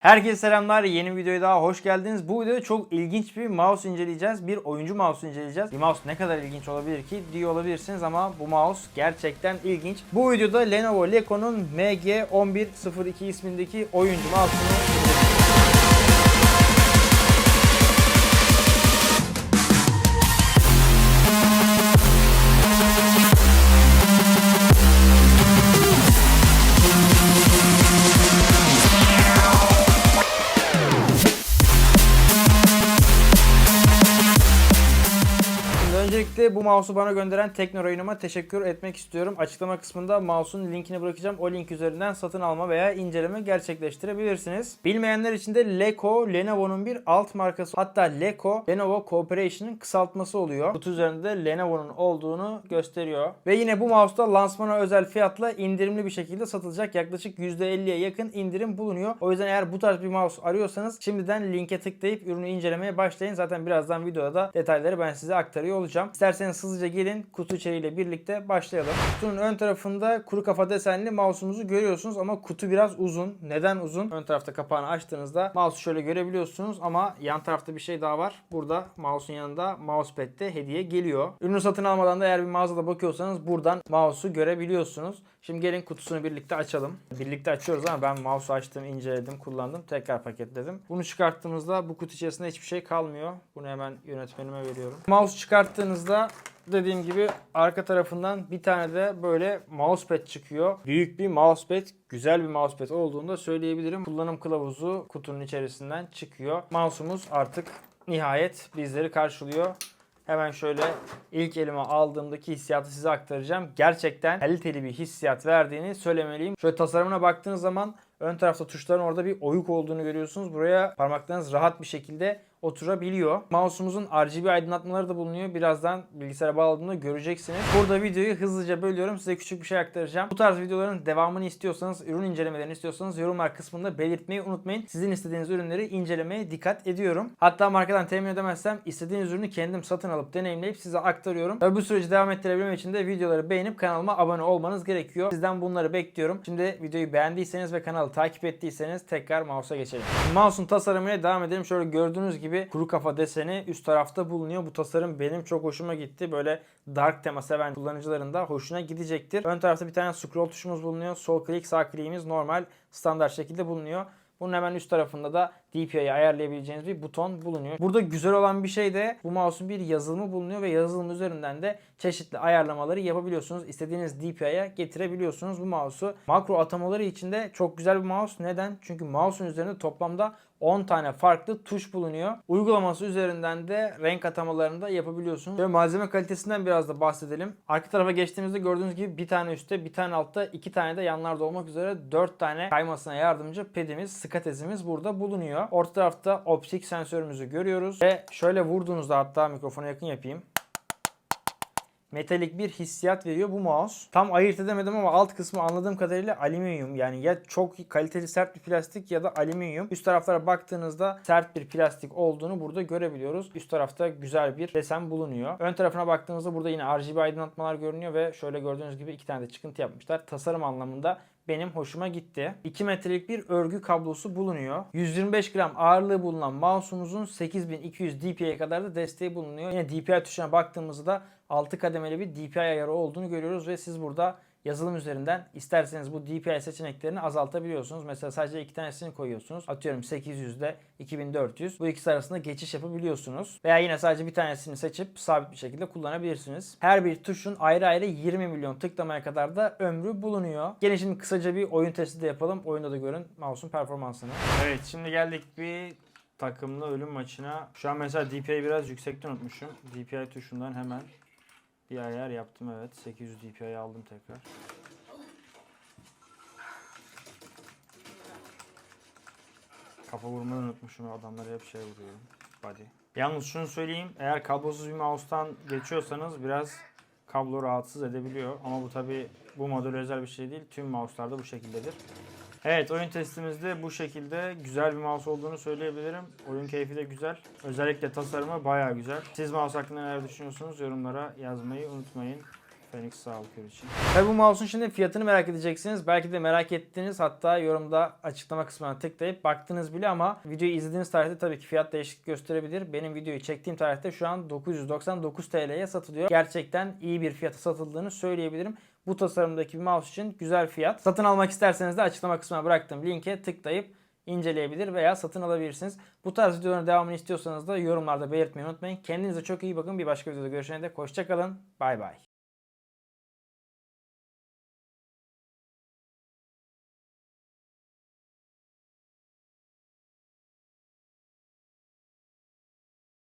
Herkese selamlar. Yeni videoya daha hoş geldiniz. Bu videoda çok ilginç bir mouse inceleyeceğiz. Bir oyuncu mouse inceleyeceğiz. Bir mouse ne kadar ilginç olabilir ki diyor olabilirsiniz ama bu mouse gerçekten ilginç. Bu videoda Lenovo Leco'nun MG1102 ismindeki oyuncu mouse'unu öncelikle bu mouse'u bana gönderen Tekno oyunuma teşekkür etmek istiyorum. Açıklama kısmında mouse'un linkini bırakacağım. O link üzerinden satın alma veya inceleme gerçekleştirebilirsiniz. Bilmeyenler için de Leco, Lenovo'nun bir alt markası. Hatta Leco, Lenovo Corporation'ın kısaltması oluyor. Kutu üzerinde de Lenovo'nun olduğunu gösteriyor. Ve yine bu mouse'da lansmana özel fiyatla indirimli bir şekilde satılacak. Yaklaşık %50'ye yakın indirim bulunuyor. O yüzden eğer bu tarz bir mouse arıyorsanız şimdiden linke tıklayıp ürünü incelemeye başlayın. Zaten birazdan videoda da detayları ben size aktarıyor olacağım. İsterseniz hızlıca gelin kutu içeriğiyle birlikte başlayalım. Kutunun ön tarafında kuru kafa desenli mouse'umuzu görüyorsunuz ama kutu biraz uzun. Neden uzun? Ön tarafta kapağını açtığınızda mouse'u şöyle görebiliyorsunuz ama yan tarafta bir şey daha var. Burada mouse'un yanında mousepad de hediye geliyor. Ürünü satın almadan da eğer bir mağazada bakıyorsanız buradan mouse'u görebiliyorsunuz. Şimdi gelin kutusunu birlikte açalım. Birlikte açıyoruz ama ben mouse'u açtım, inceledim, kullandım. Tekrar paketledim. Bunu çıkarttığımızda bu kutu içerisinde hiçbir şey kalmıyor. Bunu hemen yönetmenime veriyorum. Mouse çıkarttığınızda dediğim gibi arka tarafından bir tane de böyle mousepad çıkıyor. Büyük bir mousepad, güzel bir mousepad olduğunu da söyleyebilirim. Kullanım kılavuzu kutunun içerisinden çıkıyor. Mouse'umuz artık nihayet bizleri karşılıyor. Hemen şöyle ilk elime aldığımdaki hissiyatı size aktaracağım. Gerçekten kaliteli bir hissiyat verdiğini söylemeliyim. Şöyle tasarımına baktığınız zaman ön tarafta tuşların orada bir oyuk olduğunu görüyorsunuz. Buraya parmaklarınız rahat bir şekilde oturabiliyor. Mouse'umuzun RGB aydınlatmaları da bulunuyor. Birazdan bilgisayara bağladığımda göreceksiniz. Burada videoyu hızlıca bölüyorum. Size küçük bir şey aktaracağım. Bu tarz videoların devamını istiyorsanız, ürün incelemelerini istiyorsanız yorumlar kısmında belirtmeyi unutmayın. Sizin istediğiniz ürünleri incelemeye dikkat ediyorum. Hatta markadan temin edemezsem istediğiniz ürünü kendim satın alıp deneyimleyip size aktarıyorum. Ve bu süreci devam ettirebilmem için de videoları beğenip kanalıma abone olmanız gerekiyor. Sizden bunları bekliyorum. Şimdi videoyu beğendiyseniz ve kanalı takip ettiyseniz tekrar mouse'a geçelim. Mouse'un tasarımıyla devam edelim. Şöyle gördüğünüz gibi kuru kafa deseni üst tarafta bulunuyor. Bu tasarım benim çok hoşuma gitti. Böyle dark tema seven kullanıcıların da hoşuna gidecektir. Ön tarafta bir tane scroll tuşumuz bulunuyor. Sol klik sağ kliğimiz normal standart şekilde bulunuyor. Bunun hemen üst tarafında da DPI'yi ayarlayabileceğiniz bir buton bulunuyor. Burada güzel olan bir şey de bu mouse'un bir yazılımı bulunuyor ve yazılım üzerinden de çeşitli ayarlamaları yapabiliyorsunuz. İstediğiniz DPI'ye getirebiliyorsunuz bu mouse'u. Makro atamaları için de çok güzel bir mouse. Neden? Çünkü mouse'un üzerinde toplamda 10 tane farklı tuş bulunuyor. Uygulaması üzerinden de renk atamalarını da yapabiliyorsunuz. Ve malzeme kalitesinden biraz da bahsedelim. Arka tarafa geçtiğimizde gördüğünüz gibi bir tane üstte, bir tane altta, iki tane de yanlarda olmak üzere 4 tane kaymasına yardımcı pedimiz, skatezimiz burada bulunuyor. Orta tarafta optik sensörümüzü görüyoruz. Ve şöyle vurduğunuzda hatta mikrofona yakın yapayım metalik bir hissiyat veriyor bu mouse. Tam ayırt edemedim ama alt kısmı anladığım kadarıyla alüminyum. Yani ya çok kaliteli sert bir plastik ya da alüminyum. Üst taraflara baktığınızda sert bir plastik olduğunu burada görebiliyoruz. Üst tarafta güzel bir desen bulunuyor. Ön tarafına baktığımızda burada yine RGB aydınlatmalar görünüyor ve şöyle gördüğünüz gibi iki tane de çıkıntı yapmışlar. Tasarım anlamında benim hoşuma gitti. 2 metrelik bir örgü kablosu bulunuyor. 125 gram ağırlığı bulunan mouse'umuzun 8200 dpi'ye kadar da desteği bulunuyor. Yine DPI tuşuna baktığımızda 6 kademeli bir DPI ayarı olduğunu görüyoruz ve siz burada yazılım üzerinden isterseniz bu DPI seçeneklerini azaltabiliyorsunuz. Mesela sadece iki tanesini koyuyorsunuz. Atıyorum 800'de 2400. Bu ikisi arasında geçiş yapabiliyorsunuz. Veya yine sadece bir tanesini seçip sabit bir şekilde kullanabilirsiniz. Her bir tuşun ayrı ayrı 20 milyon tıklamaya kadar da ömrü bulunuyor. Gelin şimdi kısaca bir oyun testi de yapalım. Oyunda da görün mouse'un performansını. Evet şimdi geldik bir takımlı ölüm maçına. Şu an mesela DPI'yi biraz yüksekte unutmuşum. DPI tuşundan hemen bir ayar yaptım evet. 800 DPI aldım tekrar. Kafa vurmayı unutmuşum. Adamlara hep şey vuruyorum. Body. Yalnız şunu söyleyeyim. Eğer kablosuz bir mouse'tan geçiyorsanız biraz kablo rahatsız edebiliyor. Ama bu tabi bu model özel bir şey değil. Tüm mouse'larda bu şekildedir. Evet oyun testimizde bu şekilde güzel bir mouse olduğunu söyleyebilirim. Oyun keyfi de güzel. Özellikle tasarımı baya güzel. Siz mouse hakkında neler düşünüyorsunuz yorumlara yazmayı unutmayın. Phoenix Sağlıkör için. Tabi bu mouse'un şimdi fiyatını merak edeceksiniz. Belki de merak ettiniz. Hatta yorumda açıklama kısmına tıklayıp baktınız bile ama videoyu izlediğiniz tarihte tabii ki fiyat değişiklik gösterebilir. Benim videoyu çektiğim tarihte şu an 999 TL'ye satılıyor. Gerçekten iyi bir fiyata satıldığını söyleyebilirim. Bu tasarımdaki bir mouse için güzel fiyat. Satın almak isterseniz de açıklama kısmına bıraktığım linke tıklayıp inceleyebilir veya satın alabilirsiniz. Bu tarz videoların devamını istiyorsanız da yorumlarda belirtmeyi unutmayın. Kendinize çok iyi bakın. Bir başka videoda görüşene dek hoşçakalın. Bay bay.